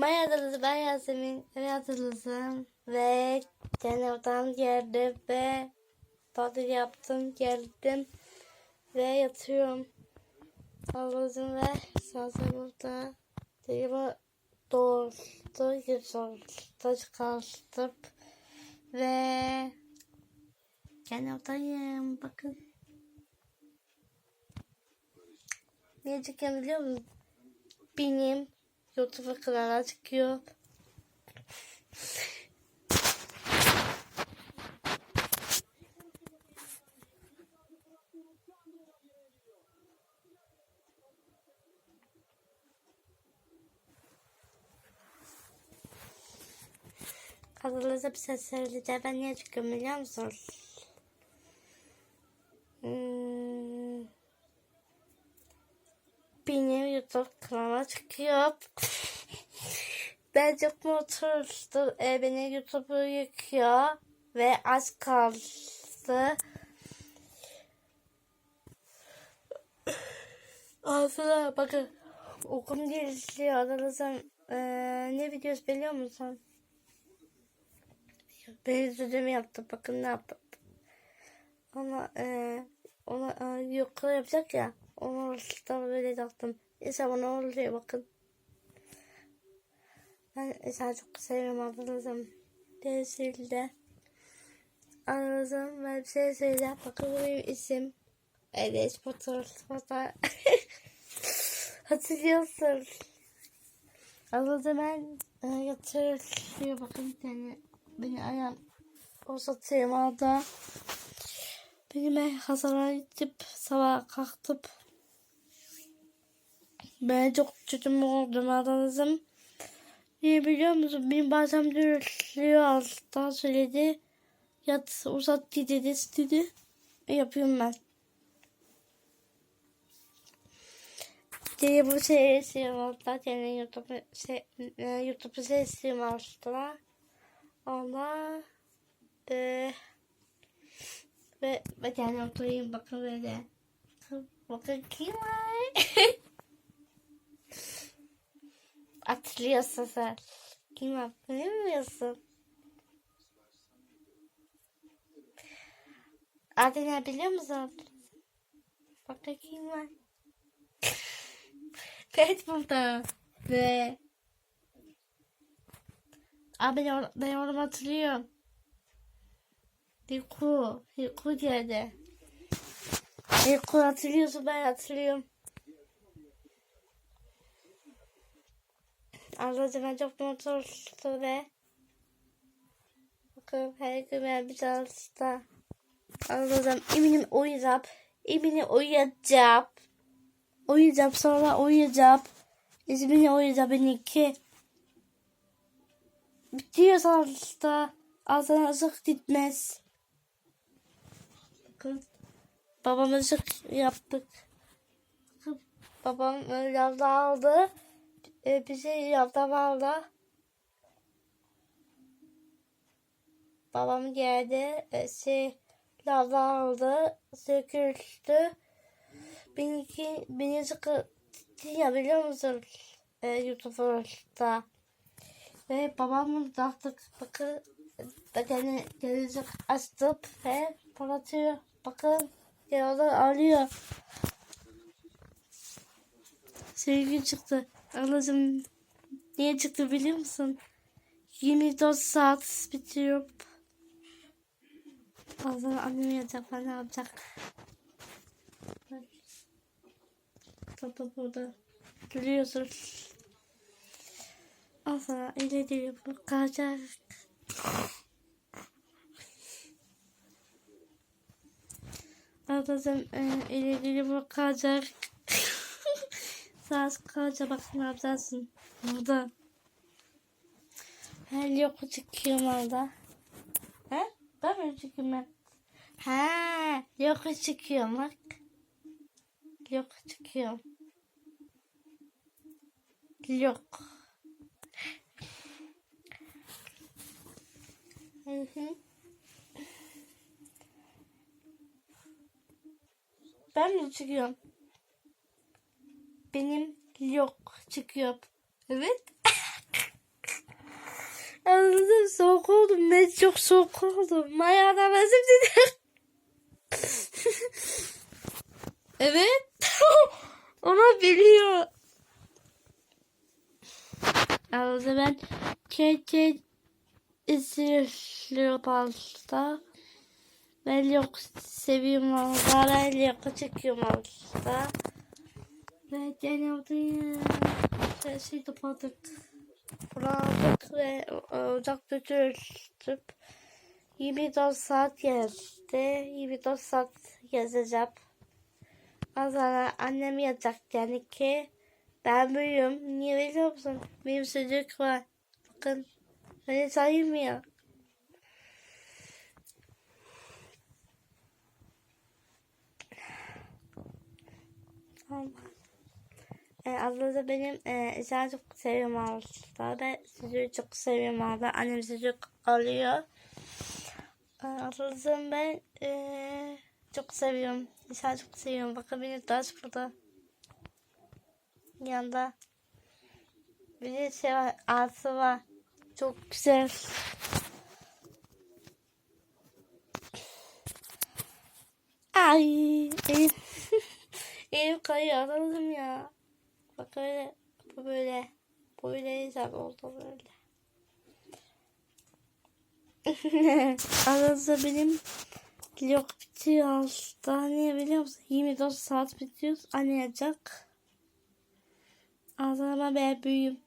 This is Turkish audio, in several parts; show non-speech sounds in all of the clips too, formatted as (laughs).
Merhabalar ben Yasemin. Yasemin'im ve kenardan geldim ve tatil yaptım geldim ve yatıyorum. Allah'ım ve burada. Dilimi doğurdu, yüzüldü, çıkarttım ve kenardayım bakın. Niye çıkıyorum biliyor musun? Benim YouTube kanala çıkıyor. Kanalınıza bir ses söyleyeceğim. Ben niye çıkıyorum biliyor musun? Hmm. Benim YouTube kanalıma çıkıyor. ben çok mutluyum. E, beni YouTube'u yıkıyor. Ve az kaldı. Aslında bakın okum gelişiyor. Aranızda e, ne videosu biliyor musun? Ben üzüldüğümü yaptım. Bakın ne yaptım. Ama e, ona e, yokla yapacak ya. Onu da böyle taktım. İnşallah ne oluyor bakın. Ben İsa'yı çok seviyorum adınızım. Değişildi. Adınızım ben bir şey söyleyeceğim. Bakın benim isim. Evet fotoğrafta. (laughs) Hatırlıyorsun. Anladım ben e, yatırıyor bakın bir tane. Beni ayağım uzatayım orada. Benim hazara gidip sabah kalktım. Ben çok kötü oldum aranızım. Niye biliyor musun? Benim bazen dürüstlüğü alttan söyledi. Yat uzat dedi dedi. Yapıyorum ben. Diye bu şey istiyorum altta. Yani YouTube şey, e, YouTube'u şey istiyorum altta. Ama e, ve, ve yani oturayım bakın böyle. Bakın kim var? (laughs) Hatırlıyorsun sen. Kim var? Bilmiyorsun. Adı ne biliyor musun? Bakın kim var? (laughs) Pet burada. Ve Abi ben onu hatırlıyorum. Riku. Riku geldi. Riku hatırlıyorsun ben hatırlıyorum. Anladım ben çok mutlu oldum ve Bakın her gün ben bir çalışta Anladım eminim uyuyacağım. Eminim uyuyacağım. Uyuyacağım sonra uyuyacağım. İzmir'e uyuyacağım benimki. Bitiyor sonuçta. Ağzına ışık gitmez. Bakın. Babam ışık yaptık. Babam lavda aldı. E, bizi lavda aldı. Babam geldi. E, şey lavda aldı. Benimki beni sıkı ya biliyor musun? E, YouTube'da. Ve babamın taktık bakın yani gelecek açtım ve parlatıyor. Bakın yolda arıyor. Sevgi çıktı. Anladım. Niye çıktı biliyor musun? 24 saat bitiyor. Zaman annem yatacak ben ne yapacak? Baba burada. Gülüyorsun. Asla ileri bakacak. Anladım. E, ileri bakacak. Sağ kalacak bak ne yapacaksın. Burada. Her yok çıkıyorum orada. He? Ben mi çıkıyorum ben? Ha, yok çıkıyorum bak. Yok çıkıyorum. Yok. Hı hı. Ben mi çıkıyorum? Benim yok çıkıyor. Evet. (laughs) Anladım soğuk oldum. Ben çok soğuk oldum. Maya da özür dilerim. (laughs) evet. (laughs) Onu biliyor. Arada ben keke izliyorum aslında. Ben yok seviyorum aslında. Ben yok çekiyorum aslında. Ve genelde sesi kapatıp Fırladık ve ocak götürüp 24 saat gezdi. 24 saat gezeceğim. Az sonra annem yatacak yani ki ben büyüğüm. Niye biliyor musun? Benim çocuk var. Bakın beni sayılmıyor. Tamam. E, aslında benim e, sen çok seviyorum aslında. Ben sizi çok seviyorum abi. Annem sizi alıyor. E, ben e, çok seviyorum. İnsan çok seviyorum. Bakın benim taş burada. Yanında. Bir de şey var. Artı var. Çok güzel. Ay. Elim, (laughs) elim kayıyor. Anladım ya. Bak öyle. Bu böyle. Böyle güzel oldu böyle. (laughs) Arada benim yok bitiyor. Niye biliyor musun? 24 saat bitiyor. Anlayacak. Ağzıma ben büyüğüm.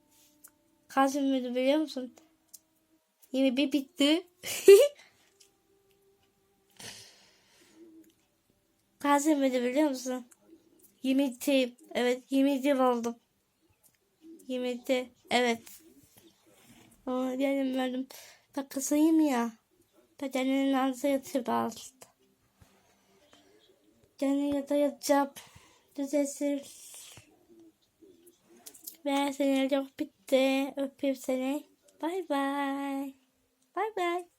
Kaç ümidi biliyor musun? 21 bitti. (laughs) Kaç ümidi biliyor musun? 22. Evet 22 oldum. 22. Evet. Ama benim benim takısıyım ya. Bedenin ağzı yatıyor bazı. Yani ya da yatacağım. Düzelsiz. Ve seni çok bitti. Öpeyim seni. Bay bay. Bay bay.